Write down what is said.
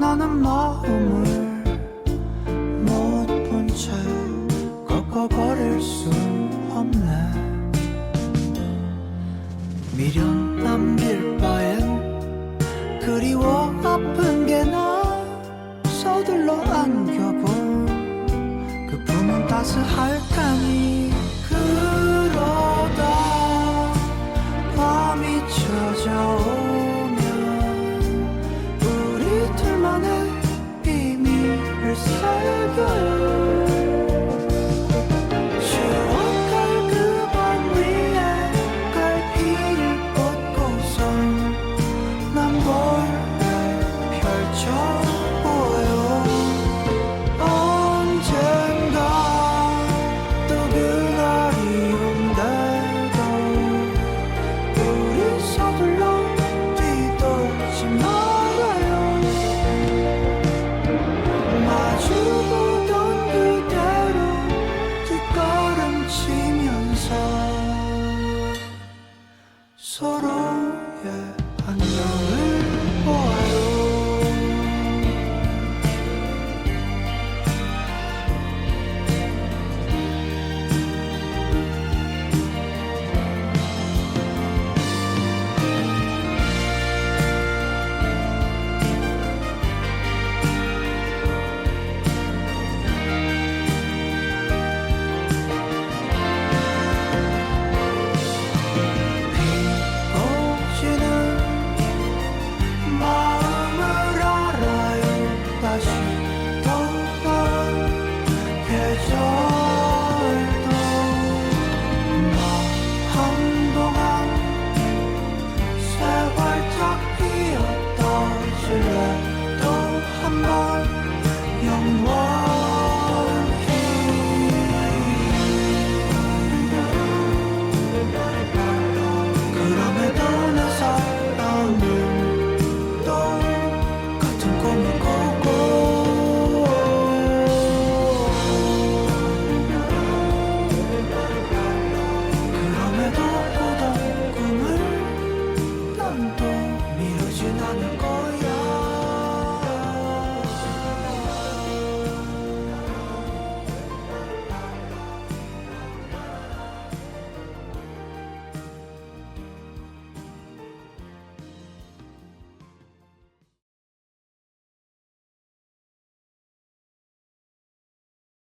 나는 마음을 못 본 채 꺾어버릴 수 없네. 미련 남길 바엔 그리워 아픈 게 나. 서둘러 안겨본 그 품은 따스할까니 그러다 밤이 찾아오